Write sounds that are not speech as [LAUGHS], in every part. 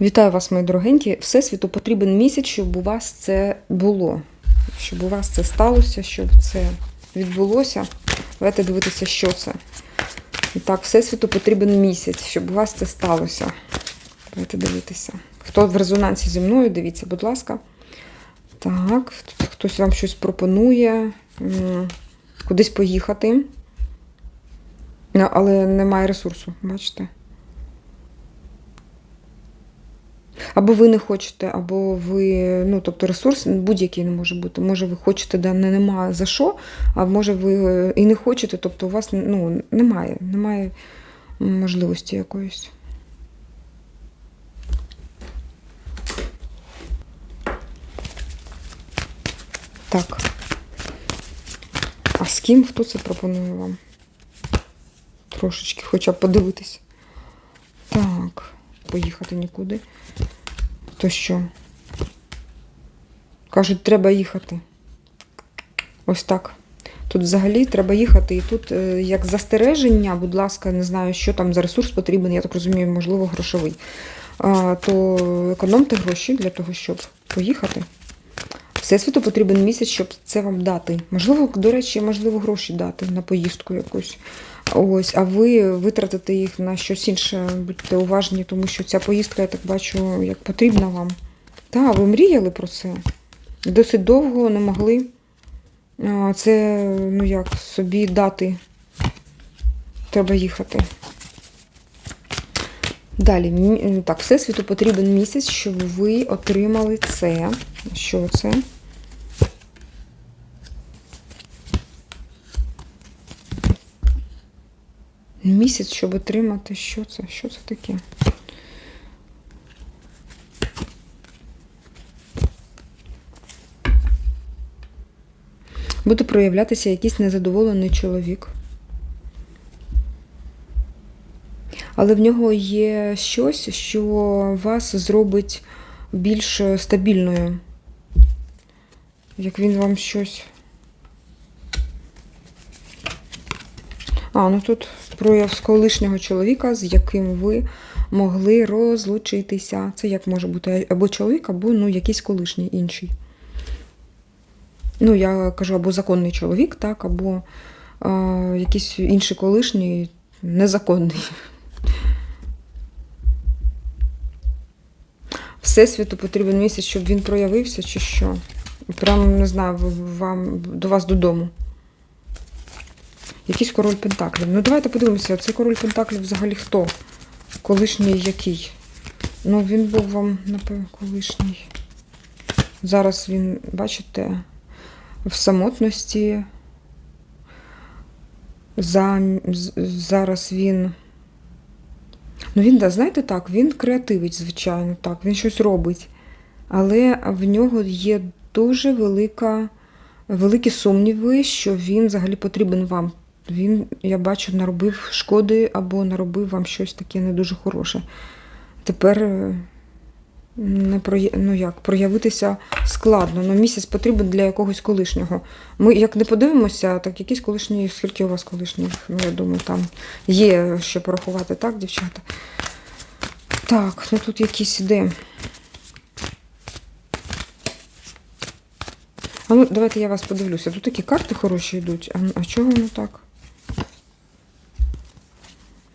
Вітаю вас, мої дорогенькі. Всесвіту потрібен місяць, щоб у вас це було. Щоб у вас це сталося, щоб це відбулося. Давайте дивитися, що це. І так, Всесвіту потрібен місяць, щоб у вас це сталося. Давайте дивитися. Хто в резонансі зі мною, дивіться, будь ласка. Так, тут хтось вам щось пропонує, кудись поїхати. Ну, Але немає ресурсу, бачите? Або ви не хочете, або ви, ну, тобто ресурс будь-який не може бути. Може, ви хочете, де не немає за що, а може ви е, і не хочете, тобто у вас ну, немає, немає можливості якоїсь. Так. А з ким хто це пропонує вам? Трошечки, хоча б подивитись. Так, поїхати нікуди. То що? Кажуть, треба їхати. Ось так. Тут взагалі треба їхати. І тут, е, як застереження, будь ласка, не знаю, що там за ресурс потрібен, я так розумію, можливо, грошовий. То економте гроші для того, щоб поїхати. Всесвіту потрібен місяць, щоб це вам дати. Можливо, до речі, можливо, гроші дати на поїздку якусь. Ось, а ви витратите їх на щось інше, будьте уважні, тому що ця поїздка, я так бачу, як потрібна вам. Так, ви мріяли про це. Досить довго не могли це, ну як, собі дати. Треба їхати. Далі, так, Всесвіту потрібен місяць, щоб ви отримали це. Що це? Місяць, щоб отримати. Що це? Що це таке? Буде проявлятися якийсь незадоволений чоловік. Але в нього є щось, що вас зробить більш стабільною. Як він вам щось. А, ну тут прояв з колишнього чоловіка, з яким ви могли розлучитися. Це як може бути або чоловік, або ну, якийсь колишній інший. Ну, я кажу, або законний чоловік, так, або а, якийсь інший колишній незаконний. Всесвіту потрібен місяць, щоб він проявився, чи що. Прям не знаю, вам до вас додому. Якийсь король Пентаклів. Ну, давайте подивимося, цей король Пентаклів взагалі хто? Колишній який? Ну, він був вам, напевно, колишній. Зараз він, бачите, в самотності. За, зараз він. Ну, він, да, знаєте так, він креативить, звичайно, так, він щось робить. Але в нього є дуже велика, великі сумніви, що він взагалі потрібен вам. Він, я бачу, наробив шкоди або наробив вам щось таке не дуже хороше. Тепер е, не проя... ну як, проявитися складно. Ну, місяць потрібен для якогось колишнього. Ми як не подивимося, так якісь колишні, скільки у вас колишніх, ну я думаю, там є що порахувати, так, дівчата? Так, ну тут якісь іде. А ну, давайте я вас подивлюся. Тут такі карти хороші йдуть. А, а чого воно так?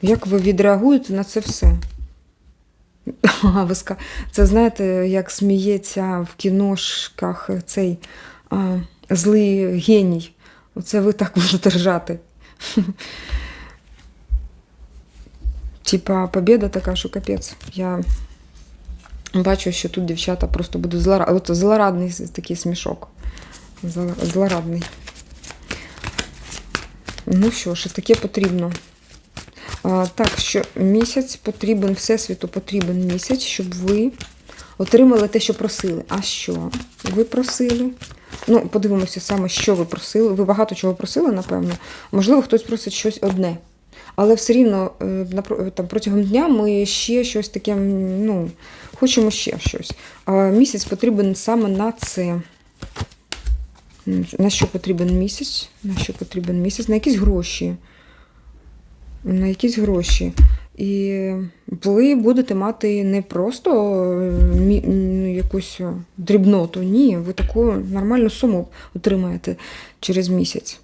Як ви відреагуєте на це все? А. Це знаєте, як сміється в кіношках цей а, злий геній. Оце ви так [LAUGHS] можете ржати. Типа, побіда така, що капець. Я бачу, що тут дівчата просто будуть злора... От злорадний такий смішок. Злорадний. Ну що ж, таке потрібно. Так, що місяць потрібен, Всесвіту потрібен місяць, щоб ви отримали те, що просили. А що? Ви просили? Ну, подивимося саме, що ви просили. Ви багато чого просили, напевно. Можливо, хтось просить щось одне. Але все рівно е, там, протягом дня ми ще щось таке, ну, хочемо ще щось. А місяць потрібен саме на це. На що потрібен місяць? На що потрібен місяць? На якісь гроші. На якісь гроші. І ви будете мати не просто е, ну, якусь е, дрібноту, ні, ви таку нормальну суму отримаєте через місяць.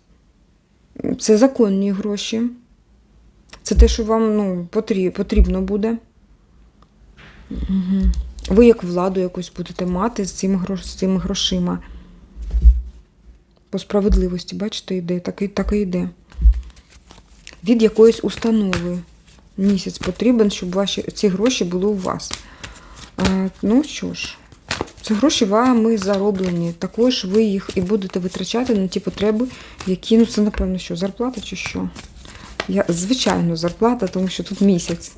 Це законні гроші. Це те, що вам ну, потрібно буде. Ви як владу якусь будете мати з цими, грош... з грошима. По справедливості, бачите, йде, так і, так і йде. Від якоїсь установи. Місяць потрібен, щоб ваші ці гроші були у вас. А, ну що ж, це гроші вами зароблені. Також ви їх і будете витрачати на ті потреби, які, ну це напевно, що, зарплата чи що? Я, звичайно, зарплата, тому що тут місяць.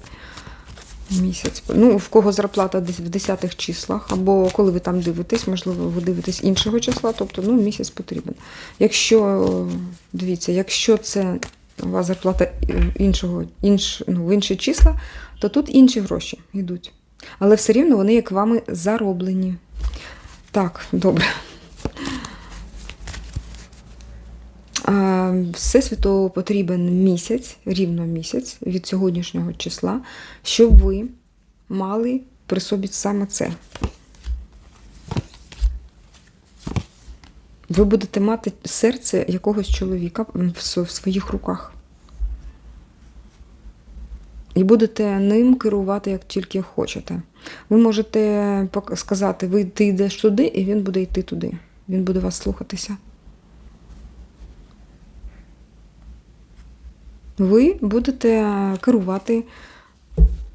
Місяць. Ну, в кого зарплата десь в 10 числах, або коли ви там дивитесь, можливо, ви дивитесь іншого числа, тобто ну, місяць потрібен. Якщо, дивіться, якщо це у вас зарплата іншого, інш, ну, інші числа, то тут інші гроші йдуть. Але все рівно вони як вами зароблені. Так, добре. Всесвіту потрібен місяць, рівно місяць від сьогоднішнього числа, щоб ви мали при собі саме це. Ви будете мати серце якогось чоловіка в своїх руках. І будете ним керувати як тільки хочете. Ви можете сказати, ви ти йдеш туди, і він буде йти туди. Він буде вас слухатися. Ви будете керувати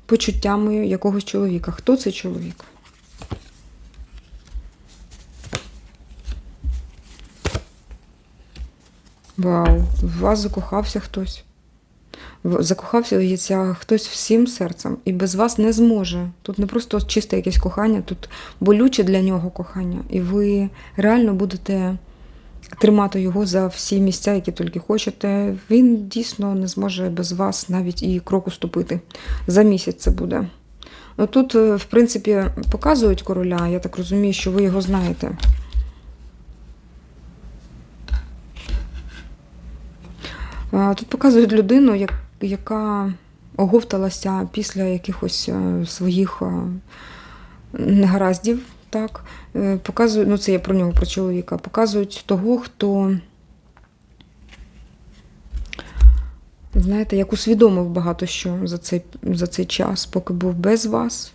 почуттями якогось чоловіка. Хто цей чоловік? Вау, в вас закохався хтось. Закохався хтось всім серцем і без вас не зможе. Тут не просто чисте якесь кохання, тут болюче для нього кохання. І ви реально будете тримати його за всі місця, які тільки хочете. Він дійсно не зможе без вас навіть і кроку ступити. За місяць це буде. Ну, Тут, е, в принципі, показують короля, я так розумію, що ви його знаєте. Тут показують людину, яка оговталася після якихось е, своїх е, негараздів. Так. Е, Показують, ну це я про нього, про чоловіка. Показують того, хто, знаєте, як усвідомив багато що за цей, за цей час, поки був без вас.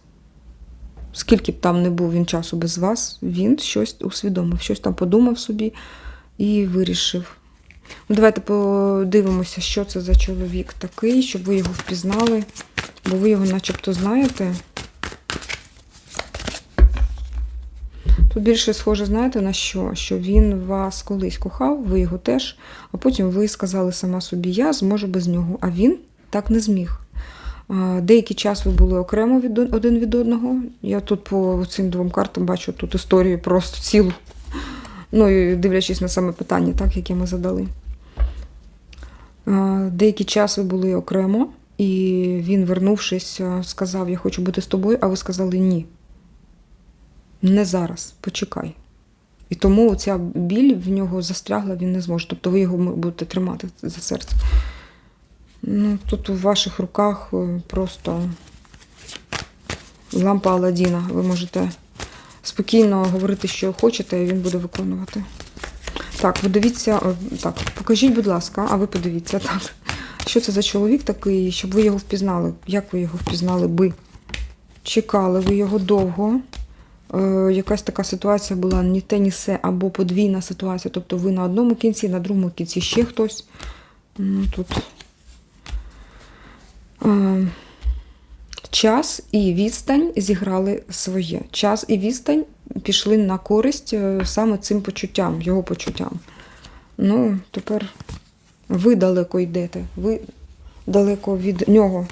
Скільки б там не був він часу без вас, він щось усвідомив, щось там подумав собі і вирішив. Давайте подивимося, що це за чоловік такий, щоб ви його впізнали, бо ви його начебто знаєте. Тут більше схоже, знаєте, на що? Що він вас колись кохав, ви його теж, а потім ви сказали сама собі, я зможу без нього. А він так не зміг. Деякий час ви були окремо від один від одного. Я тут по цим двом картам бачу тут історію просто цілу. Ну, і дивлячись на саме питання, так, яке ми задали. А, Деякий час ви були окремо, і він, вернувшись, сказав: Я хочу бути з тобою, а ви сказали ні. Не зараз, почекай. І тому ця біль в нього застрягла, він не зможе. Тобто ви його будете тримати за серце. Ну, тут у ваших руках е, просто лампа Аладдіна. Ви можете спокійно говорити, що хочете, і він буде виконувати. Так, ви дивіться, так, покажіть, будь ласка, а ви подивіться, так. Що це за чоловік такий, щоб ви його впізнали? Як ви його впізнали би? Чекали ви його довго. Е, якась така ситуація була ні те, ні се, або подвійна ситуація. Тобто ви на одному кінці, на другому кінці ще хтось. Ну, тут. Е, час і відстань зіграли своє. Час і відстань пішли на користь е, саме цим почуттям, його почуттям. Ну, тепер ви далеко йдете, ви далеко від нього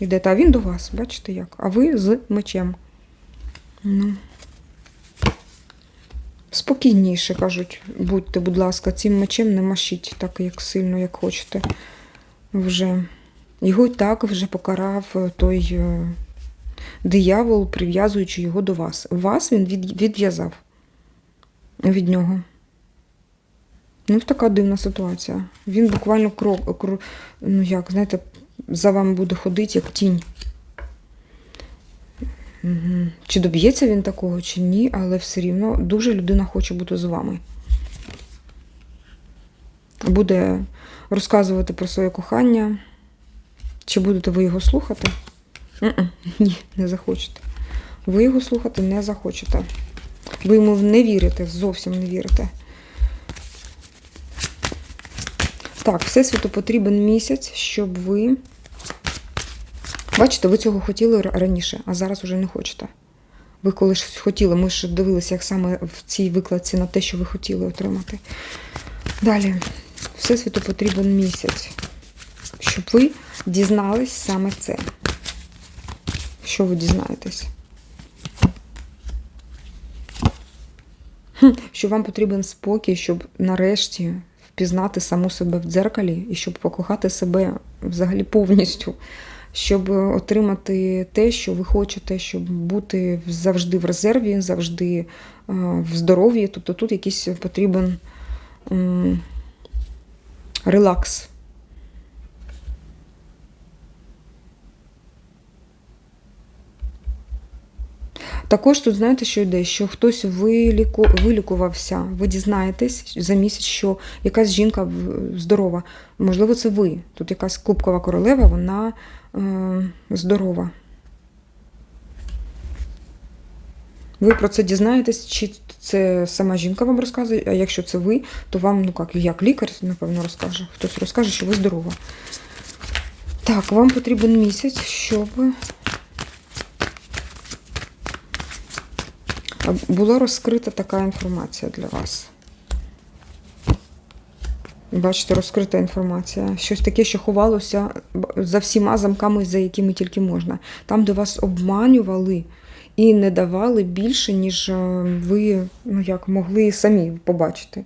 йдете, а він до вас, бачите як? А ви з мечем. Ну. Спокійніше, кажуть, будьте, будь ласка, цим мечем не машіть так, як сильно, як хочете. Вже. Його і так вже покарав е, той е, диявол, прив'язуючи його до вас. Вас він відв'язав від нього. Ну, така дивна ситуація. Він буквально крок, крок ну як, знаєте, за вами буде ходити як тінь. Угу. Чи доб'ється він такого, чи ні, але все рівно дуже людина хоче бути з вами. Буде розказувати про своє кохання. Чи будете ви його слухати? Ні, не захочете. Ви його слухати не захочете. Ви йому не вірите, зовсім не вірите. Так, Всесвіту потрібен місяць, щоб ви. Бачите, ви цього хотіли раніше, а зараз уже не хочете. Ви коли щось хотіли, ми ж дивилися, як саме в цій викладці на те, що ви хотіли отримати. Далі, Всесвіту потрібен місяць, щоб ви дізнались саме це. Що ви дізнаєтесь? Що вам потрібен спокій, щоб нарешті впізнати саму себе в дзеркалі і щоб покохати себе взагалі повністю, щоб отримати те, що ви хочете, щоб бути завжди в резерві, завжди е, в здоров'ї. Тобто тут якийсь потрібен релакс. Також тут знаєте, що йде, що хтось виліку, вилікувався, ви дізнаєтесь за місяць, що якась жінка здорова. Можливо, це ви. Тут якась кубкова королева, вона е, здорова. Ви про це дізнаєтесь, чи це сама жінка вам розказує, а якщо це ви, то вам, ну як, як лікар, напевно, розкаже. Хтось розкаже, що ви здорова. Так, вам потрібен місяць, щоб була розкрита така інформація для вас. Бачите, розкрита інформація. Щось таке, що ховалося за всіма замками, за якими тільки можна. Там, де вас обманювали і не давали більше, ніж е, ви ну, як, могли самі побачити.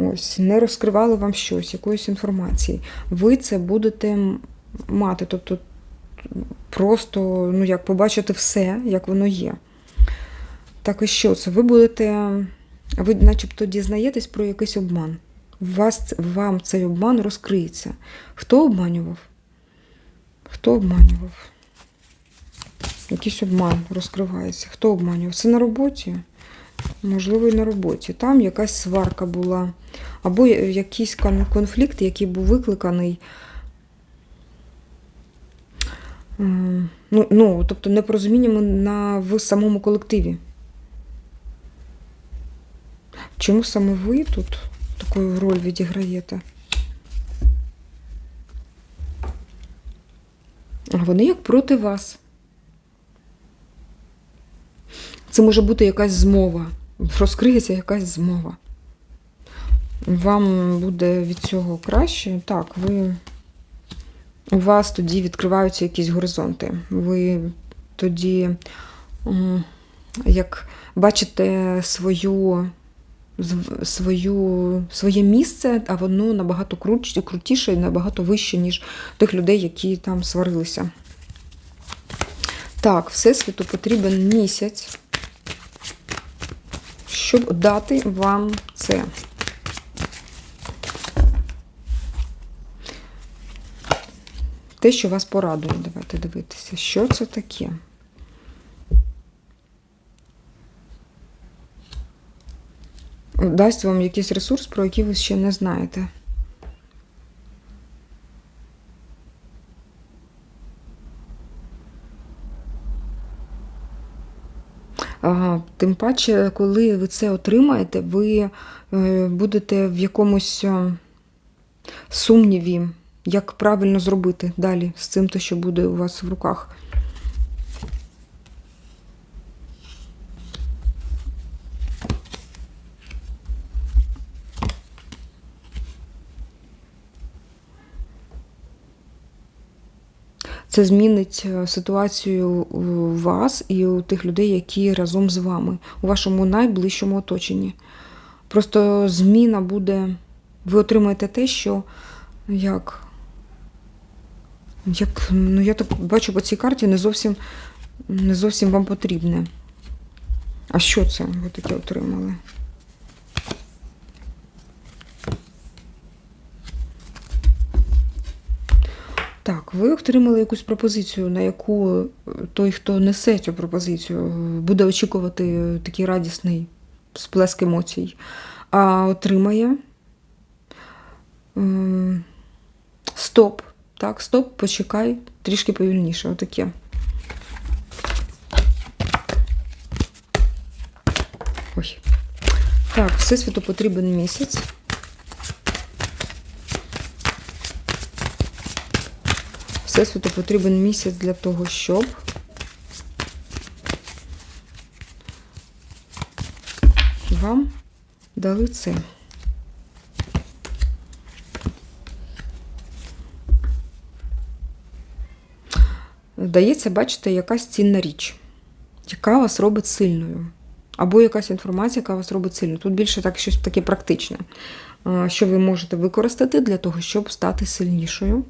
Ось, не розкривали вам щось, якоїсь інформації. Ви це будете мати, тобто просто ну, як побачити все, як воно є. Так і що це? Ви будете, ви начебто дізнаєтесь про якийсь обман. Вас, вам цей обман розкриється. Хто обманював? Хто обманював? Якийсь обман розкривається. Хто обманював? Це на роботі? Можливо, і на роботі. Там якась сварка була. Або якийсь конфлікт, який був викликаний. м, Ну, ну, тобто непорозуміннями на, в самому колективі. Чому саме ви тут таку роль відіграєте? А вони як проти вас. Це може бути якась змова. Розкриється якась змова. Вам буде від цього краще. Так, ви. У вас тоді відкриваються якісь горизонти. Ви тоді, як бачите свою, свою, своє місце, а воно набагато крут- крутіше і набагато вище, ніж тих людей, які там сварилися. Так, Всесвіту потрібен місяць, щоб дати вам це. Те, що вас порадує, давайте дивитися, що це таке. Дасть вам якийсь ресурс, про який ви ще не знаєте. Тим паче, коли ви це отримаєте, ви е, будете в якомусь е, сумніві, як правильно зробити далі з цим, те, що буде у вас в руках. Це змінить е, ситуацію у вас і у тих людей, які разом з вами, у вашому найближчому оточенні. Просто зміна буде, ви отримаєте те, що як. Як, ну я так бачу по цій карті не зовсім, не зовсім вам потрібне. А що це ви таке отримали? Так, ви отримали якусь пропозицію, на яку е, той, хто несе цю пропозицію, е, буде очікувати е, такий радісний сплеск емоцій, а отримає стоп. Так, стоп, почекай, трішки повільніше. Отаке. Ой. Так, всесвіту потрібен місяць. Всесвіту потрібен місяць для того, щоб вам дали це. Дається, бачите, якась цінна річ, яка вас робить сильною. Або якась інформація, яка вас робить сильною. Тут більше так щось таке практичне, що ви можете використати для того, щоб стати сильнішою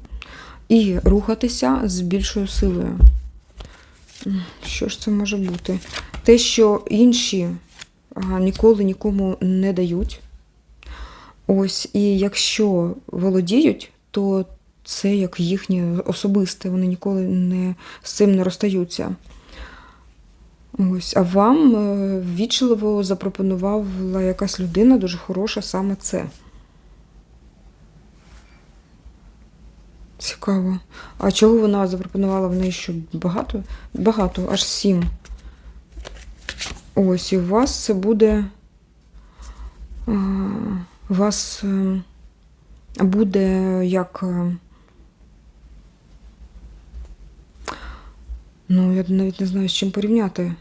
і рухатися з більшою силою. Що ж це може бути? Те, що інші ніколи нікому не дають. Ось, і якщо володіють, то це як їхнє особисте, вони ніколи не, з цим не розстаються. Ось, а вам е, ввічливо запропонувала якась людина дуже хороша саме це. Цікаво. А чого вона запропонувала в неї що багато? Багато, аж сім. Ось, і у вас це буде. У вас е, буде як. е, Ну, я навіть не знаю, з чим порівняти.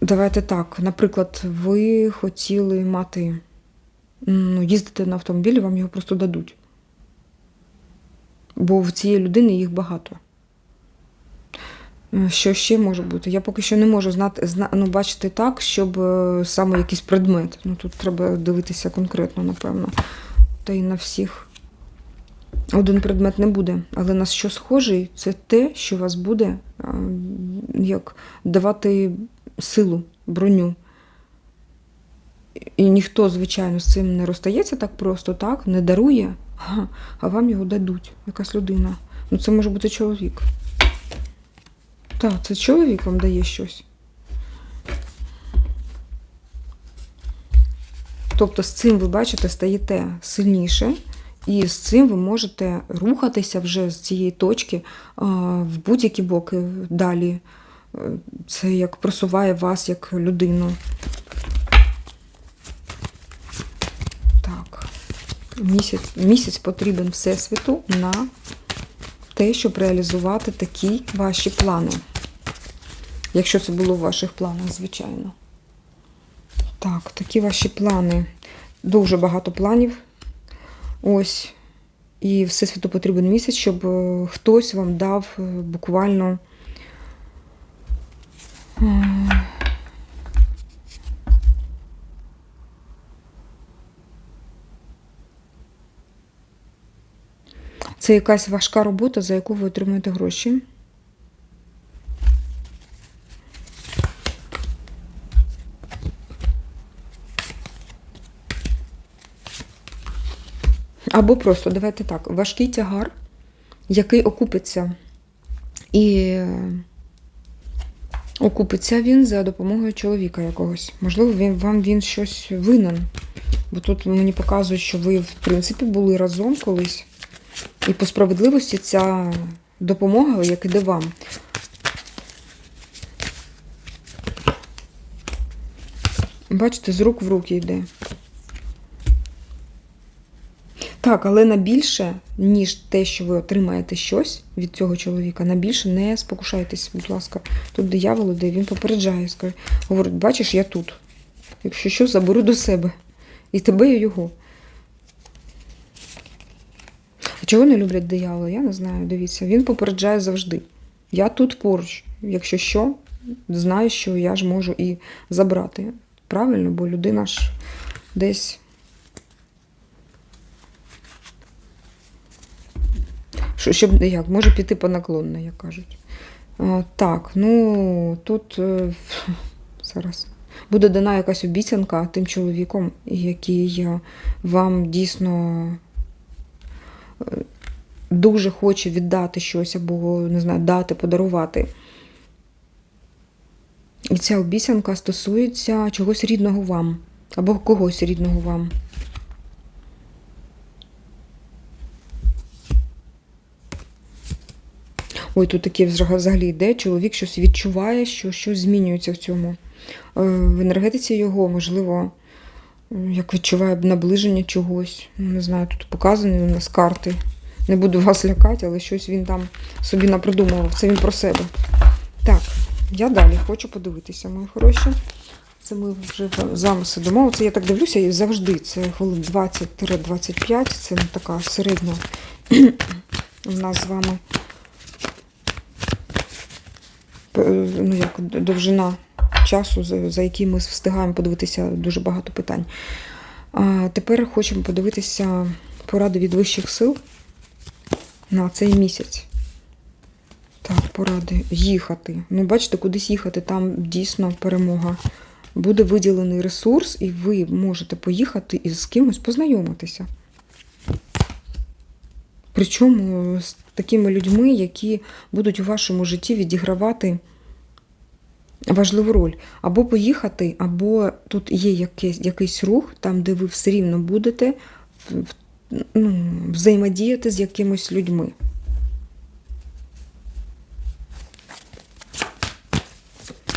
Давайте так. Наприклад, ви хотіли мати, ну, їздити на автомобілі, вам його просто дадуть. Бо в цієї людини їх багато. Е, Що ще може бути? Я поки що не можу знати, зна, ну, бачити так, щоб е, саме якийсь предмет. Ну, тут треба дивитися конкретно, напевно. Та й на всіх один предмет не буде. Але на що схожий, це те, що вас буде як давати силу, броню. І ніхто, звичайно, з цим не розстається так просто, так, не дарує, [LAUGHS] а вам його дадуть, якась людина. Ну, це може бути чоловік. Так, це чоловік вам дає щось. Тобто з цим ви бачите, стаєте сильніше, і з цим ви можете рухатися вже з цієї точки в будь-які боки далі. Е, Це як просуває вас як людину. Так. Місяць, місяць потрібен Всесвіту на те, щоб реалізувати такі ваші плани. Якщо це було в ваших планах, звичайно. Так, такі ваші плани. Дуже багато планів. Ось. І Всесвіту потрібен місяць, щоб е, хтось вам дав е, буквально. Це якась важка робота, за яку ви отримуєте гроші. Або просто, давайте так, важкий тягар, який окупиться. І е, окупиться він за допомогою чоловіка якогось. Можливо, він, вам він щось винен. Бо тут мені показують, що ви, в принципі, були разом колись. І по справедливості ця допомога, як іде вам. Бачите, з рук в руки йде. Так, але на більше, ніж те, що ви отримаєте щось від цього чоловіка, на більше не спокушайтесь, будь ласка. Тут диявол іде, він попереджає, скаже, говорить, бачиш, я тут. Якщо що, заберу до себе. І тебе, і його. Чого не люблять диявола? Я не знаю. Дивіться, він попереджає завжди. Я тут поруч. Якщо що, знаю, що я ж можу і забрати. Правильно, бо людина ж десь. Що, щоб як, може піти по наклонно, як кажуть. А, так, ну тут е, [LAUGHS] зараз буде дана якась обіцянка тим чоловіком, який вам дійсно дуже хоче віддати щось або не знаю, дати, подарувати. І ця обіцянка стосується чогось рідного вам, або когось рідного вам. Ой, тут таке взагалі йде, чоловік щось відчуває, що щось змінюється в цьому. Е, В енергетиці його, можливо, е, як відчуває наближення чогось. Ну, Не знаю, тут показані у нас карти. Не буду вас лякати, але щось він там собі напридумував. Це він про себе. Так, я далі хочу подивитися, мої хороші. Це ми вже вами сидимо. Це я так дивлюся і завжди. Це хвилин 20-25, це така середня [CLEARS THROAT] у нас з вами е, ну, як, довжина часу, за, за який ми встигаємо подивитися дуже багато питань. А тепер хочемо подивитися поради від вищих сил на цей місяць. Так, поради. Їхати. Ну, бачите, кудись їхати, там дійсно перемога. Буде виділений ресурс, і ви можете поїхати і з кимось познайомитися. Причому з такими людьми, які будуть у вашому житті відігравати важливу роль. Або поїхати, або тут є якийсь, якийсь рух, там, де ви все рівно будете ну, взаємодіяти з якимись людьми.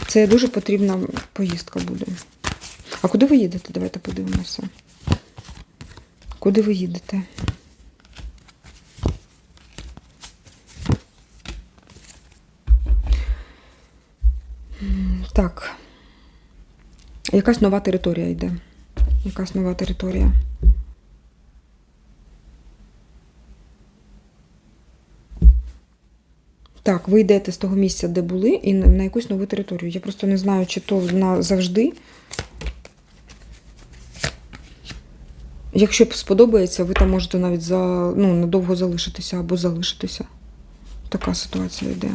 Це дуже потрібна поїздка буде. А куди ви їдете? Давайте подивимося. Куди ви їдете? Так. Якась нова територія йде. Якась нова територія. Так, ви йдете з того місця, де були, і на, якусь нову територію. Я просто не знаю, чи то на завжди. Якщо сподобається, ви там можете навіть за, ну, надовго залишитися або залишитися. Така ситуація йде.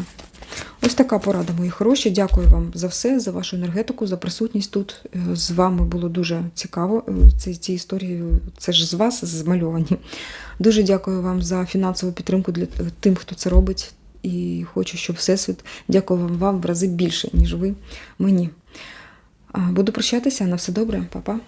Ось така порада, мої хороші. Дякую вам за все, за вашу енергетику, за присутність тут. Е, З вами було дуже цікаво. Е, Ці, ці історії, це ж з вас змальовані. Дуже дякую вам за фінансову підтримку для тим, хто це робить. І хочу, щоб Всесвіт дякував вам в рази більше, ніж ви мені. Буду прощатися. На все добре, Па-па.